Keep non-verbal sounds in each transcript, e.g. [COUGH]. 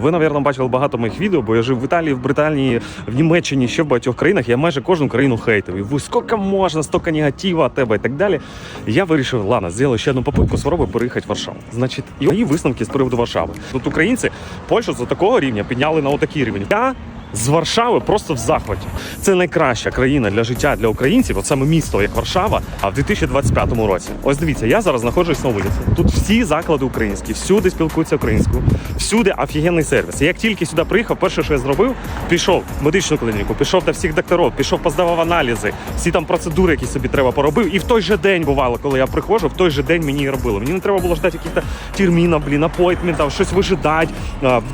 Ви, напевно, бачили багато моїх відео, бо я жив в Італії, в Британії, в Німеччині, ще в багатьох країнах. Я майже кожну країну хейтив. І скільки можна, стільки негатива от тебе і так далі. Я вирішив, ладно, зробив ще одну попитку, спробую переїхати в Варшаву. Значить, і мої висновки з приводу Варшави. Тут українці Польщу з такого рівня підняли на отакий рівень. Я з Варшави просто в захваті. Це найкраща країна для життя для українців, от саме місто, як Варшава, а в 2025 році. Ось дивіться, я зараз знаходжусь на вулиці. Тут всі заклади українські, всюди спілкуються українською, всюди офігенний сервіс. Як тільки сюди приїхав, перше, що я зробив, пішов в медичну клініку, пішов до всіх докторів, пішов поздавав аналізи, всі там процедури, які собі треба поробив. І в той же день бувало, коли я приходжу, в той же день мені і робили. Мені не треба було ждати якихось термінів, блін, апойтментів, щось вижидати,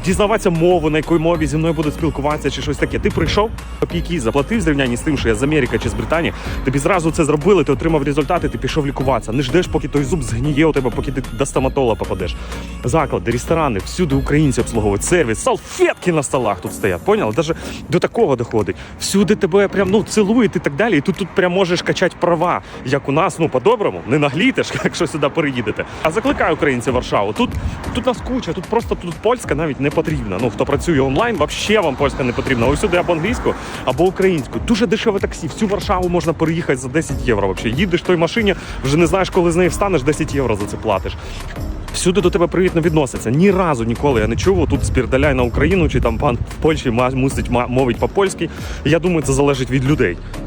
дізнаватися мову, на якій мові зі мною будуть спілкуватися, чи щось таке. Ти прийшов, копійки заплатив зрівнянні з тим, що я з Америки чи з Британії. Тобі зразу це зробили, ти отримав результати, ти пішов лікуватися. Не ждеш, поки той зуб згніє у тебе, поки ти до стоматолога попадеш. Заклади, ресторани, всюди українці обслуговують сервіс, салфетки на столах тут стоять. Поняли? Даже до такого доходить. Всюди тебе прям ну цілують і так далі. І тут тут прям можеш качати права, як у нас, ну по-доброму, не наглітиш, [LAUGHS] якщо сюди переїдете. А закликаю українців Варшаву. Тут тут нас куча, тут просто тут польська навіть не потрібна. Ну хто працює онлайн, взагалі вам польська не потрібна. Ось сюди або англійську, або українську. Дуже дешеве таксі. Всю Варшаву можна переїхати за 10 євро. Вообще їдеш в той машині, вже не знаєш, коли з неї встанеш, 10 євро за це платиш. Всюди до тебе привітно відносяться. Ні разу ніколи я не чув. Тут спірдаляй на Україну чи там пан в Польщі мусить мовить по-польськи. Я думаю, це залежить від людей.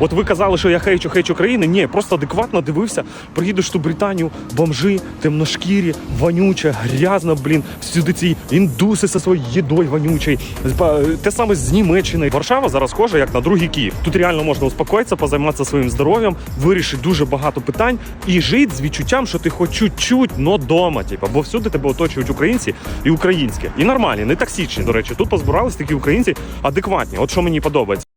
От ви казали, що я хейчу, хейчу країни. Ні, просто адекватно дивився. Приїдеш ту Британію, бомжи, темношкірі, вонюче, грязно, блін, всюди ці індуси зі своєю їдою вонючою. Те саме з Німеччини. Варшава зараз схожа як на другий Київ. Тут реально можна успокоїтися, позайматися своїм здоров'ям, вирішити дуже багато питань і жити з відчуттям, що ти хоч чуть-чуть, но дома. Типу, бо всюди тебе оточують українці і українське. І нормальні, не токсичні. До речі, тут позбирались такі українці адекватні. От що мені подобається.